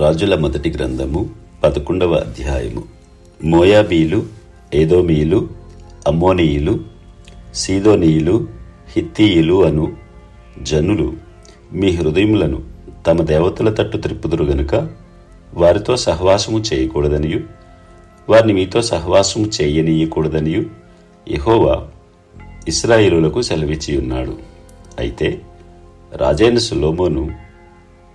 రాజుల మొదటి గ్రంథము పదకొండవ అధ్యాయము. మోయాబీలు ఏదోమీయులు అమ్మోనీయులు సీదోనీయులు హిత్తీయులు అను జనులు మీ హృదయములను తమ దేవతల తట్టు త్రిప్పుదురు గనుక వారితో సహవాసము చేయకూడదనియు. వారిని మీతో సహవాసము చేయనీయకూడదనియు. ఇహోవా ఇస్రాయిలులకు సెలవిచ్చి ఉన్నాడు. అయితే రాజైన సులోమోను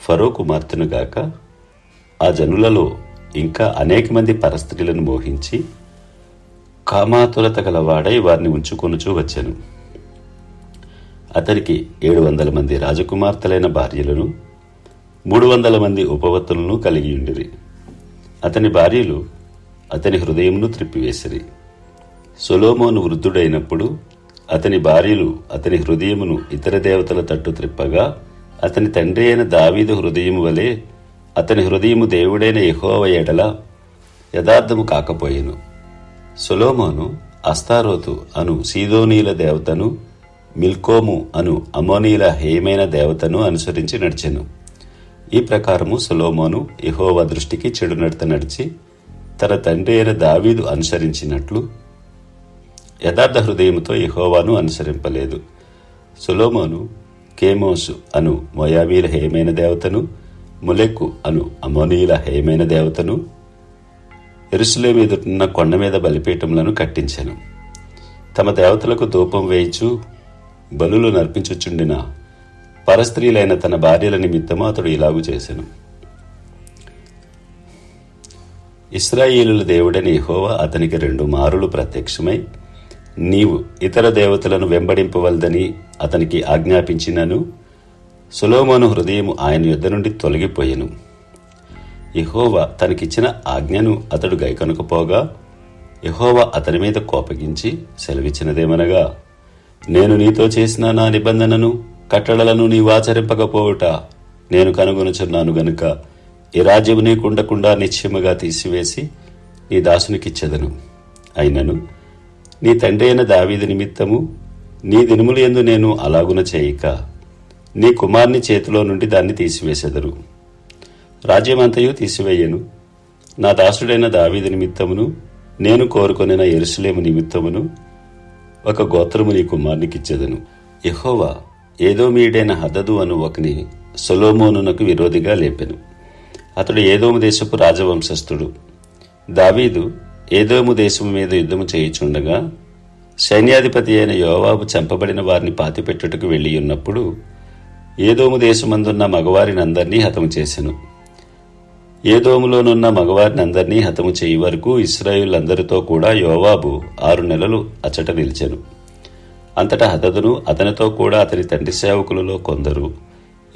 ఫరో కుమార్తెను గాక ఆ జనులలో ఇంకా అనేక మంది పరస్త్రీలను మోహించి కామాతులత గలవాడై వారిని ఉంచుకొనుచూ వచ్చాను. అతనికి ఏడు వందల మంది రాజకుమార్తెలైన భార్యలను మూడు వందల మంది ఉపవత్తులను కలిగి ఉండిరి. అతని భార్యలు అతని హృదయమును త్రిప్పివేసిరి. సొలోమోను వృద్ధుడైనప్పుడు అతని భార్యలు అతని హృదయమును ఇతర దేవతల తట్టు త్రిప్పగా అతని తండ్రి అయిన దావీదు హృదయము వలె అతని హృదయము దేవుడైన యెహోవ ఎడల యథార్థము కాకపోయేను. సొలోమోను అస్తారోతు అను సీదోనీల దేవతను మిల్కోము అను అమోనీల హేమైన దేవతను అనుసరించి నడిచెను. ఈ ప్రకారము సొలోమోను యెహోవా దృష్టికి చెడు నడత నడిచి తన తండ్రి అయిన దావీదు అనుసరించినట్లు యథార్థ హృదయముతో యెహోవాను అనుసరింపలేదు. సొలోమోను కేమోసు అను మోయాబీల హేమైన దేవతను ములెక్కు అను అమోనీయుల హేమైన దేవతను ఎరుసలేం ఎదుటిన్న కొండ మీద బలిపీఠములను కట్టించాను. తమ దేవతలకు ధూపం వేయిచు బలులు నర్పించుచుండిన పరస్త్రీలైన తన భార్యల నిమిత్తము అతడు ఇలాగు చేశాను ఇస్రాయేలుల దేవుడని యెహోవా అతనికి రెండు మారులు ప్రత్యక్షమై నీవు ఇతర దేవతలను వెంబడింపవలదని అతనికి ఆజ్ఞాపించినను సులోమోను హృదయం ఆయన యుద్ధ నుండి తొలగిపోయెను. యహోవా తనకిచ్చిన ఆజ్ఞను అతడు గైకొనకపోగా యహోవా అతని మీద కోపగించి సెలవిచ్చినదేమనగా నేను నీతో చేసిన నా నిబంధనను కట్టడలను నీవాచరింపకపోవుట నేను కనుగొనుచున్నాను గనుక ఈ రాజ్యము నీకుండకుండా నిశ్చయముగా తీసివేసి నీ దాసునికిచ్చెదను. అయినను నీ తండ్రి అయిన దావీది నిమిత్తము నీ దినములు ఎందు నేను అలాగున చేయక. నీ కుమార్ని చేతిలో నుండి దాన్ని తీసివేసెదరు. రాజ్యమంతయు తీసివేయను. నా దాసుడైన దావీదు నిమిత్తమును నేను కోరుకొనిన ఎరుసలేము నిమిత్తమును ఒక గోత్రము నీ కుమార్నికిచ్చెదను. యహోవా ఏదో మీడైన హదదు అను ఒకని సొలోమోనునకు విరోధిగా లేపెను. అతడు ఏదోము దేశపు రాజవంశస్థుడు. దావీదు ఏదోము దేశము మీద యుద్ధము చేయుచుండగా సైన్యాధిపతి అయిన యోవాబు చంపబడిన వారిని పాతిపెట్టుటకు వెళ్ళి ఉన్నప్పుడు ఏదోము దేశమందున్న మగవారిని అందరినీ హతము చేసెను. ఏదోములోనున్న మగవారిని అందరినీ హతము చేయి వరకు ఇస్రాయిలందరితో కూడా యోవాబు ఆరు నెలలు అచ్చట నిలిచెను. అంతటా హతదును అతనితో కూడా అతని తండ్రి సేవకులలో కొందరు.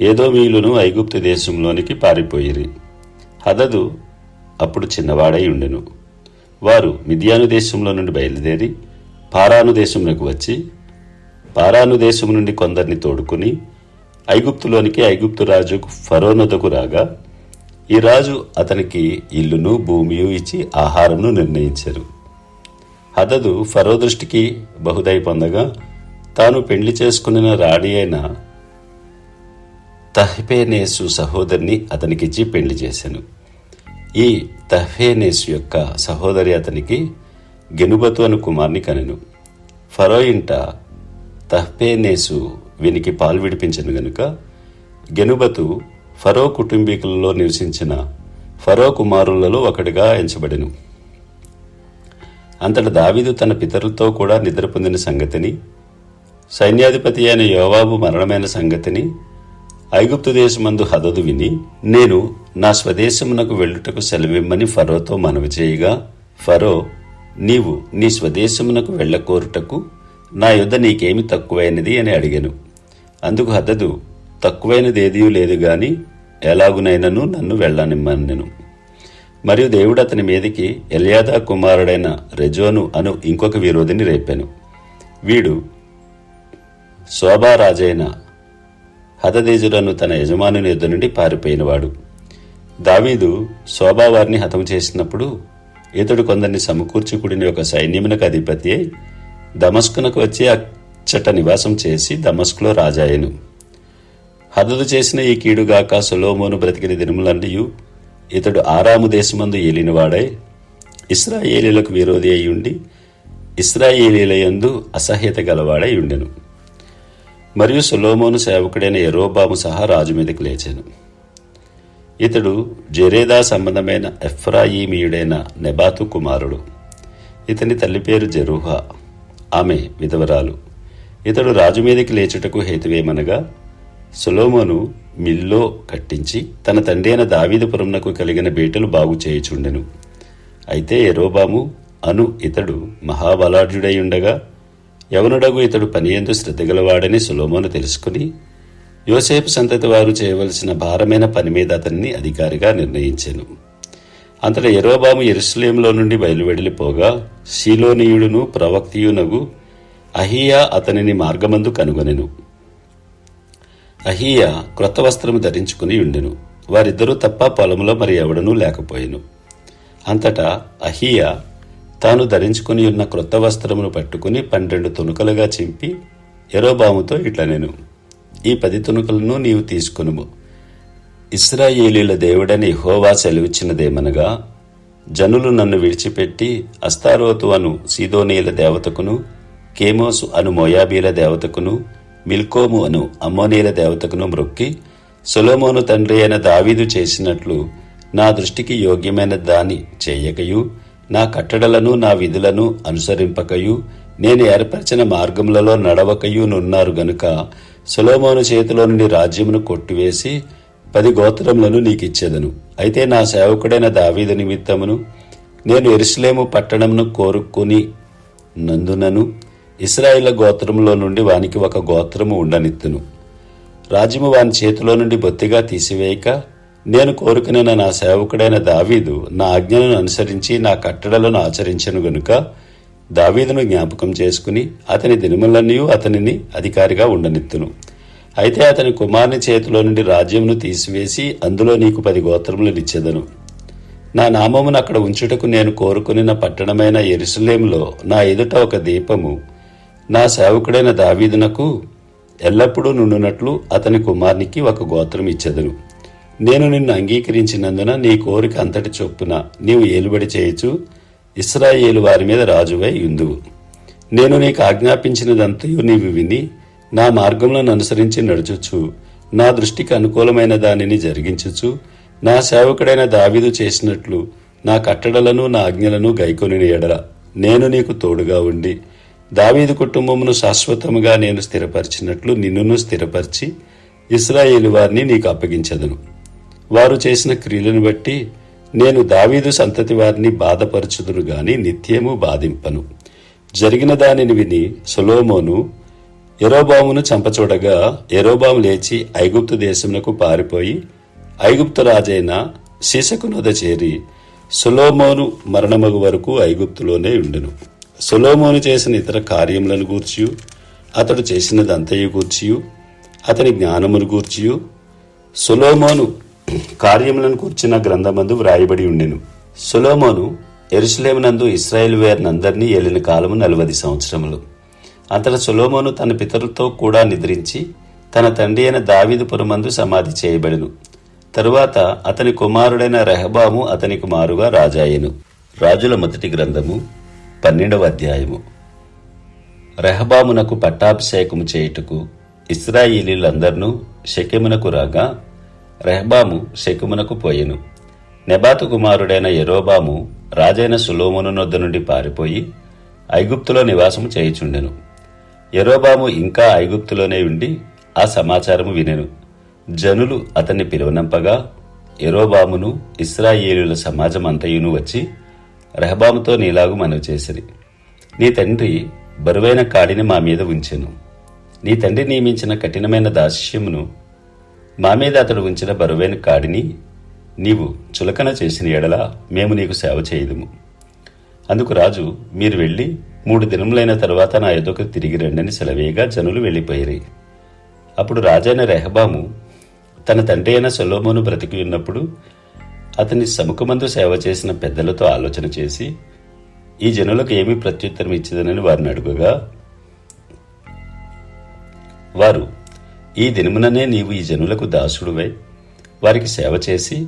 ఏదోమీయులను ఐగుప్తు దేశంలోనికి పారిపోయిరి. హదదు అప్పుడు చిన్నవాడై ఉండెను. వారు మిథియాను దేశంలో నుండి బయలుదేరి పారాను దేశంలోకి వచ్చి పారాను దేశం నుండి కొందరిని తోడుకుని ఐగుప్తులోనికి ఐగుప్తు రాజు ఫరోనొదకు రాగా ఈ రాజు అతనికి ఇల్లును భూమియు ఇచ్చి ఆహారంను నిర్ణయించారు. హదదు ఫరో దృష్టికి బహుదై పొందగా తాను పెళ్ళి చేసుకున్న రాణి అయిన తహ్పేనేసు సహోదరిని అతనికిచ్చి పెళ్ళి చేశాను ఈ తహ్పేనేసు యొక్క సహోదరి అతనికి గెనుబతు అను కుమార్ని కనెను. ఫరో ఇంట తహ్పేనేసు వీనికి పాలు విడిపించను గనుక గెనుబతు ఫరో కుటుంబీకులలో నివసించిన ఫరో కుమారులలో ఒకటిగా ఎంచబడెను. అంతట దావీదు తన పితరులతో కూడా నిద్ర పొందిన సంగతిని సైన్యాధిపతి అయిన యోవాబు మరణమైన సంగతిని ఐగుప్తు దేశమందు హదదు విని నేను నా స్వదేశమునకు వెళ్ళుటకు సెలవిమ్మని ఫరోతో మనవి చేయగా ఫరో నీవు నీ స్వదేశమునకు వెళ్ళకోరుటకు నా యుద్ధ నీకేమి తక్కువైనది అని అడిగాను. అందుకు హద్దదు తక్కువైనదేదీ లేదు గాని ఎలాగునైనను నన్ను వెళ్ళనిమ్మనెను మరియు దేవుడు అతని మీదికి ఎలియాదా కుమారుడైన రెజోను అను ఇంకొక విరోధిని రేపాను. వీడు శోభారాజైన హతదేజులను తన యజమానుని యుద్ధ నుండి పారిపోయినవాడు. దావీదు శోభావారిని హతం చేసినప్పుడు ఇతడు కొందరిని సమకూర్చి కూడిన ఒక సైన్యమునకు అధిపతి దమస్కునకు వచ్చి అచ్చట నివాసం చేసి దమస్కులో రాజాయను. హదదు చేసిన ఈ కీడుగాక సొలోమోను బ్రతికిన దినములన్నయు ఇతడు ఆరాము దేశమందు ఏలినవాడై ఇస్రాయేలీలకు విరోధి అయి ఉండి ఇస్రాయేలీలయందు అసహ్యత గలవాడై ఉండెను. మరియు సొలోమోను సేవకుడైన ఎరోబాము సహా రాజు మీదకు లేచాను. ఇతడు జెరేదా సంబంధమైన ఎఫ్రాయిమీయుడైన నెబాతు కుమారుడు. ఇతని తల్లి పేరు జెరూహా. ఆమె విధవరాలు. ఇతడు రాజు మీదకి లేచుటకు హేతువేమనగా సొలోమోను మిల్లో కట్టించి తన తండ్రి అయిన దావీదపురంనకు కలిగిన బేటలు బాగు చేయుచుండెను. అయితే ఎరోబాము అను ఇతడు మహాబలాఢ్యుడై ఉండగా యవనుడగు ఇతడు పనియందు శ్రద్ధగలవాడని సులోమోను తెలుసుకుని యోసేపు సంతతి వారు చేయవలసిన భారమైన పని మీద అతన్ని అధికారిగా నిర్ణయించాను. అంతట ఎరోబాము ఎరుసలేంలో నుండి బయలువెడలిపోగా శీలోనీయుడును ప్రవక్తియునగు అహియా అతనిని మార్గమందు కనుగొనెను. అహియా క్రొత్త వస్త్రము ధరించుకుని ఉండెను వారిద్దరూ తప్ప పొలంలో మరి ఎవడనూ లేకపోయెను. అంతటా అహియా తాను ధరించుకుని ఉన్న క్రొత్త వస్త్రమును పట్టుకుని పన్నెండు తునుకలుగా చింపి ఎరోబాముతో ఇట్ల నేను ఈ పది తునుకలను నీవు తీసుకునుము. ఇస్రాయేలీల దేవుడని హోవా సెలవిచ్చినదేమనగా జనులు నన్ను విడిచిపెట్టి అస్తారోతు అను సీదోనీల దేవతకును కేమోసు అను మోయాబీల దేవతకును మిల్కోము అను అమ్మోనీల దేవతకును మ్రొక్కి సొలోమోను తండ్రి అయిన దావీదు చేసినట్లు నా దృష్టికి యోగ్యమైన దాని చేయకయు నా కట్టడలను నా విధులను అనుసరింపకయు నేను ఏర్పరిచిన మార్గములలో నడవకయు నున్నారు గనుక సొలోమోను చేతిలో నుండి రాజ్యమును కొట్టివేసి పది గోత్రములను నీకిచ్చేదను. అయితే నా సేవకుడైన దావీదు నిమిత్తమును నేను ఎరుసలేము పట్టణమును కోరుకుని నందునను ఇస్రాయిల గోత్రములో నుండి వానికి ఒక గోత్రము ఉండనిత్తును. రాజ్యము వాని చేతిలో నుండి బొత్తిగా తీసివేయక నేను కోరుకునే నా సేవకుడైన దావీదు నా ఆజ్ఞలను అనుసరించి నా కట్టడలను ఆచరించను గనుక దావీదును జ్ఞాపకం చేసుకుని అతని దినములన్నీ అతనిని అధికారిగా ఉండనిత్తును. అయితే అతని కుమారుని చేతిలో నుండి రాజ్యమును తీసివేసి అందులో నీకు పది గోత్రములు నిచ్చెదను నా నామమును అక్కడ ఉంచుటకు నేను కోరుకుని నా పట్టణమైన ఎరుసలేంలో నా ఎదుట ఒక దీపము నా సేవకుడైన దావీదునకు ఎల్లప్పుడూ నుండునట్లు అతని కుమారునికి ఒక గోత్రం ఇచ్చెదను నేను నిన్ను అంగీకరించినందున నీ కోరిక అంతటి చొప్పున నీవు ఏలుబడి చేయొచ్చు ఇస్రాయేలు వారి మీద రాజువై ఉందువు నేను నీకు ఆజ్ఞాపించినదంతయు నీవు విని నా మార్గములను అనుసరించి నడుచుచు నా దృష్టికి అనుకూలమైన దానిని జరిగించుచు నా సేవకుడైన దావీదు చేసినట్లు నా కట్టడలను నా ఆజ్ఞలను గైకొని ఎడల నేను నీకు తోడుగా ఉండి దావీదు కుటుంబమును శాశ్వతముగా నేను స్థిరపరిచినట్లు నిన్నును స్థిరపరిచి ఇస్రాయేలు వారిని నీకు అప్పగించదను. వారు చేసిన క్రియలను బట్టి నేను దావీదు సంతతి వారిని బాధపరచుదును గాని నిత్యము బాధింపను. జరిగిన దానిని విని సొలోమోను ఎరోబామును చంపచూడగా ఎరోబాము లేచి ఐగుప్తు దేశమునకు పారిపోయి ఐగుప్తు రాజైన శీసకు నొద చేరి సొలోమోను మరణమగు వరకు ఐగుప్తులోనే ఉండెను. సులోమోను చేసిన ఇతర కార్యములను గూర్చియు అతడు చేసినదంతయు గూర్చియు అతని జ్ఞానమును గూర్చియు. సులోమోను కార్యములను కూర్చిన గ్రంథమందు వ్రాయబడి ఉండెను. సులోమోను ఎరుసలేమునందు ఇస్రాయేల్ వేర్నందరినీ ఏలిన కాలము నలభై సంవత్సరములు. అతడు సులోమోను తన పితరులతో కూడా నిద్రించి తన తండ్రి అయిన దావీదుపురమందు సమాధి చేయబడెను. తరువాత అతని కుమారుడైన రెహబాము అతనికి మారుగా రాజాయెను. రాజుల మొదటి గ్రంథము పన్నెండవ అధ్యాయము. రెహబామునకు పట్టాభిషేకము చేయుటకు ఇస్రాయిలీలందరినూ షెకెమునకు రాగా రెహబాము షెకెమునకు పోయెను. నెబాతు కుమారుడైన ఎరోబాము రాజైన సులోమును నొద్ద నుండి పారిపోయి ఐగుప్తులో నివాసము చేయుచుండెను. ఎరోబాము ఇంకా ఐగుప్తులోనే ఉండి ఆ సమాచారము వినెను. జనులు అతన్ని పిలువనంపగా ఎరోబామును ఇస్రాయేలుల సమాజమంతయును వచ్చి రెహబాముతో నీలాగు మనవి చేసిరి. నీ తండ్రి బరువైన కాడిని మా మీద ఉంచెను. నీ తండ్రి నియమించిన కఠినమైన దాస్యమును మా మీద అతడు ఉంచిన బరువైన కాడిని నీవు చులకన చేసిన ఎడల మేము నీకు సేవ చేయదుము. అందుకు రాజు మీరు వెళ్ళి మూడు దినములైన తరువాత నా ఎదుకు తిరిగి రండని సెలవేయగా జనులు వెళ్ళిపోయిరి. అప్పుడు రాజైన రెహబాము తన తండ్రి అయిన సొలోమోను బ్రతికి ఉన్నప్పుడు అతని సముఖమందు సేవ చేసిన పెద్దలతో ఆలోచన చేసి ఈ జనులకు ఏమి ప్రత్యుత్తరం ఇచ్చేదనని వారిని అడుగుగా వారు ఈ దినముననే నీవు ఈ జనులకు దాసుడువై వారికి సేవ చేసి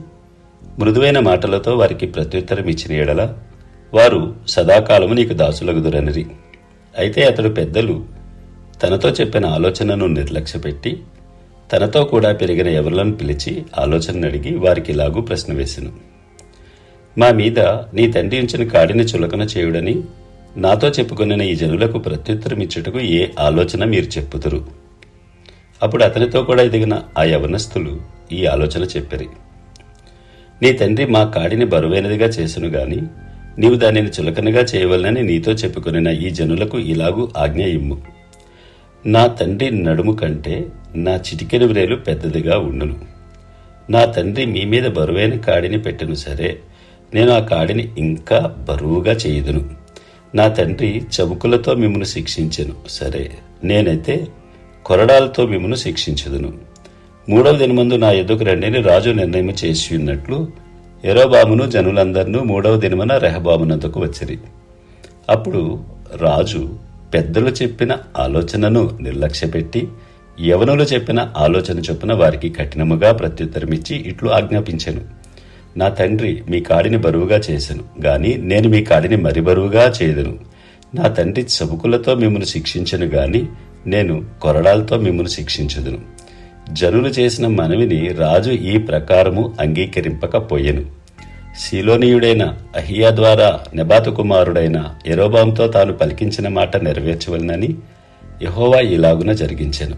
మృదువైన మాటలతో వారికి ప్రత్యుత్తరం ఇచ్చిన ఎడల వారు సదాకాలము నీకు దాసులగుదురనిరి. అయితే అతడు పెద్దలు తనతో చెప్పిన ఆలోచనను నిర్లక్ష్యపెట్టి తనతో కూడా పెరిగిన ఎవరులను పిలిచి ఆలోచన అడిగి వారికి ఇలాగూ ప్రశ్న వేసెను. మా మీద నీ తండ్రి ఉంచిన కాడిని చులకన చేయుడని నాతో చెప్పుకున్న ఈ జనులకు ప్రత్యుత్తరం ఇచ్చుటకు ఏ ఆలోచన మీరు చెప్పుతురు అప్పుడు అతనితో కూడా ఎదిగిన ఆ యవనస్తులు ఈ ఆలోచన చెప్పిరి. నీ తండ్రి మా కాడిని బరువైనదిగా చేసును గాని నీవు దానిని చులకనగా చేయవలనని నీతో చెప్పుకొనిన ఈ జనులకు ఇలాగూ ఆజ్ఞ ఇమ్ము. నా తండ్రి నడుము కంటే నా చిటికెను వ్రేలు పెద్దదిగా ఉండును. నా తండ్రి మీ మీద బరువైన కాడిని పెట్టెను సరే నేను ఆ కాడిని ఇంకా బరువుగా చేయదును. నా తండ్రి చబుకులతో మిమ్మను శిక్షించను సరే నేనైతే కొరడాలతో మిమ్మను శిక్షించుదును. మూడవ దినమందు నా ఎదుకు రండిని రాజు నిర్ణయం చేసి ఉన్నట్లు ఎరోబామును జనులందరినూ మూడవ దినమున రెహబామునందుకు వచ్చిరి. అప్పుడు రాజు పెద్దలు చెప్పిన ఆలోచనను నిర్లక్ష్యపెట్టి యవనులు చెప్పిన ఆలోచన చొప్పున వారికి కఠినముగా ప్రత్యుత్తరమిచ్చి ఇట్లు ఆజ్ఞాపించెను. నా తండ్రి మీ కాడిని బరువుగా చేసెను గాని నేను మీ కాడిని మరి బరువుగా చేయదును నా తండ్రి చబుకులతో మిమ్మల్ని శిక్షించను గాని నేను కొరడాలతో మిమ్మల్ని శిక్షించదును. జనులు చేసిన మనవిని రాజు ఈ ప్రకారము అంగీకరింపకపోయెను. శిలోనీయుడైన అహియా ద్వారా నెబాతు కుమారుడైన ఎరోబాంతో తాను పలికించిన మాట నెరవేర్చవలనని యహోవా ఇలాగున జరిగించెను.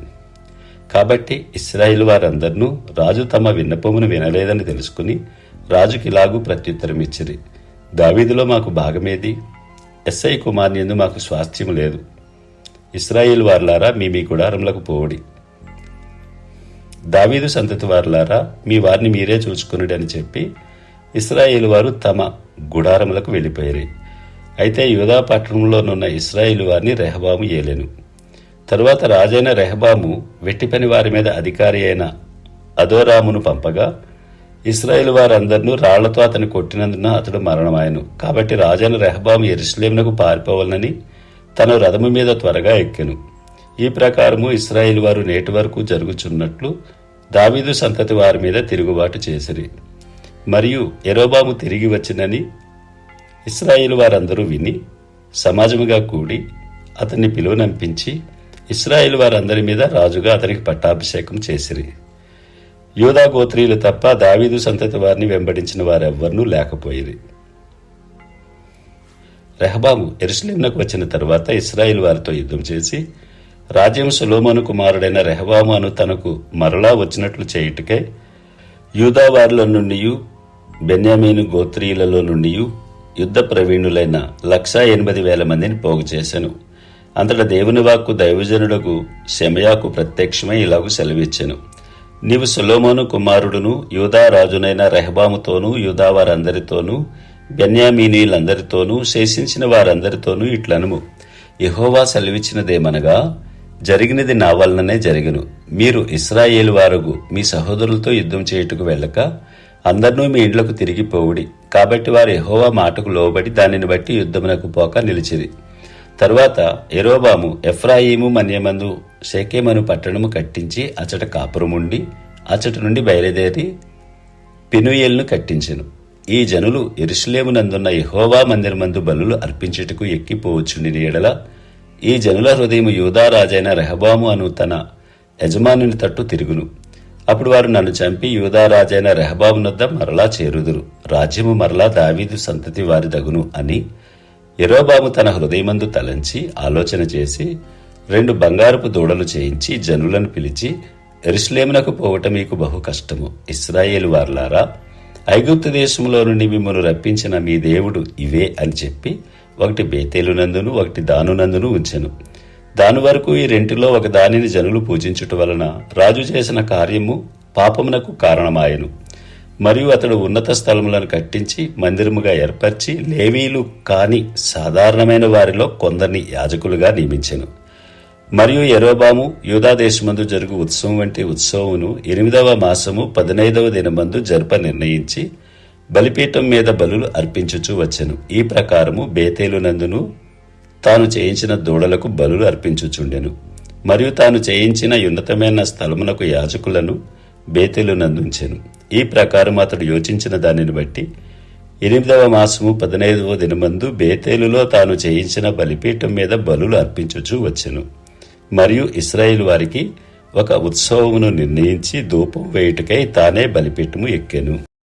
కాబట్టి ఇస్రాయిల్ వారందరినూ రాజు తమ విన్నపమును వినలేదని తెలుసుకుని రాజుకి ఇలాగూ ప్రత్యుత్తరం ఇచ్చిరి. దావీదులో మాకు భాగమేది? ఎస్ఐ కుమార్ని ఎందు మాకు స్వాస్థ్యము లేదు. ఇస్రాయిల్ వార్లారా మీ మీ గుడారంలకు పోవడి. దావీదు సంతతి వార్లారా మీ వారిని మీరే చూసుకునుడని చెప్పి ఇస్రాయేల్ వారు తమ గుడారములకు వెళ్ళిపోయారు. అయితే యూదా పట్టణంలోనున్న ఇస్రాయేల్ వారిని రెహబాము ఏలెను. తరువాత రాజైన రెహబాము వెట్టి పని వారి మీద అధికారి అయిన అదోరామును పంపగా ఇస్రాయేల్ వారందరినూ రాళ్ళతో అతను కొట్టినందున అతడు మరణమాయను. కాబట్టి రాజైన రెహబాము ఎరుసలేమునకు పారిపోవాలని తన రథము మీద త్వరగా ఎక్కెను. ఈ ప్రకారము ఇస్రాయేల్ వారు నేటి వరకు జరుగుచున్నట్లు దావీదు సంతతి వారి మీద తిరుగుబాటు చేసిరి. మరియు ఎరోబాము తిరిగి వచ్చినని ఇస్రాయేల్ వారందరూ విని సమాజముగా కూడి అతన్ని పిలువనంపించి ఇస్రాయేల్ వారందరి మీద రాజుగా అతనికి పట్టాభిషేకం చేసిరి. యూదా గోత్రీయులు తప్ప దావీదు సంతతి వారిని వెంబడించిన వారెవ్వరూ లేకపోయిరి. రెహబాము ఎరుసలేంనకు వచ్చిన తర్వాత ఇస్రాయిల్ వారితో యుద్ధం చేసి రాజ్యం సులోమను కుమారుడైన రెహబాము అను తనకు మరలా వచ్చినట్లు చేయుటకే యూదా వారిలో నుండి బెన్యామీను గోత్రీయులలో నుండి యుద్ధ ప్రవీణులైన లక్షా ఎనిమిది వేల మందిని పోగు చేశాను. అంతట దేవుని వాక్కు దైవజనుడకు శమయాకు ప్రత్యక్షమై ఇలాగు సెలవిచ్చాను. నీవు సులోమోను కుమారుడును యూదారాజునైన రెహబాముతోనూ యూదా వారందరితోనూ బెన్యామీనీలందరితోనూ శేషించిన వారందరితోనూ ఇట్లనుము. యహోవా సెలవిచ్చినదేమనగా జరిగినది నా వలననే జరిగను. మీరు ఇస్రాయేల్ వారుగు మీ సహోదరులతో యుద్ధం చేయుటకు వెళ్ళక అందరినూ మీ ఇండ్లకు తిరిగిపోవుడి కాబట్టి వారు ఎహోవా మాటకు లోబడి దానిని బట్టి యుద్ధమునకు పోక నిలిచిరి. తరువాత ఎరోబాము ఎఫ్రాయిము మన్యమందు షేకేమను పట్టణము కట్టించి అచట కాపురముండి అచట నుండి బయలుదేరి పినుయేల్ను కట్టించెను. ఈ జనులు ఎరుషులేమునందున్న ఎహోవా మందిరమందు బలులు అర్పించుటకు ఎక్కిపోవచ్చుండి ఎడల ఈ జనుల హృదయం యూదారాజైన రెహబాము అను తన యజమానుని తట్టు తిరుగును. అప్పుడు వారు నన్ను చంపి యూదారాజైన రెహబామునొద్ద మరలా చేరుదురు. రాజ్యము మరలా దావీదు సంతతి వారి దగును అని ఎరోబాము తన హృదయమందు తలంచి ఆలోచన చేసి రెండు బంగారపు దూడలు చేయించి జనులను పిలిచి ఎరుసలేమునకు పోవటం మీకు బహు కష్టము. ఇస్రాయేలు వార్లారా ఐగుప్తు దేశంలో నుండి మిమ్మల్ని రప్పించిన మీ దేవుడు ఇవే అని చెప్పి ఒకటి బేతేలునందును ఒకటి దానునందును ఉంచెను. దాని వరకు ఈ రెంటిలో ఒక దానిని జనులు పూజించుట వలన రాజు చేసిన కార్యము పాపమునకు కారణమాయను. మరియు అతడు ఉన్నత స్థలములను కట్టించి మందిరముగా ఏర్పరిచి లేవీలు కాని సాధారణమైన వారిలో కొందరిని యాజకులుగా నియమించెను. మరియు ఎరోబాము యూదాదేశమందు జరుగు ఉత్సవం వంటి ఉత్సవమును ఎనిమిదవ మాసము పదినైదవ దినమందు జరప నిర్ణయించి బలిపీఠం మీద బలులు అర్పించుచూ వచ్చెను. ఈ ప్రకారము బేతేలునందును తాను చేయించిన దూడలకు బలులు అర్పించుచుండెను. మరియు తాను చేయించిన ఉన్నతమైన స్థలమునకు యాజకులను బేతెలునందించెను ఈ ప్రకారం అతడు యోచించిన దానిని బట్టి ఎనిమిదవ మాసము పదినైదవ దినమందు బేతేలులో తాను చేయించిన బలిపీఠం మీద బలులు అర్పించుచూ వచ్చెను. మరియు ఇస్రాయిల్ వారికి ఒక ఉత్సవమును నిర్ణయించి ధూపం వేయుటకై తానే బలిపీఠము ఎక్కెను.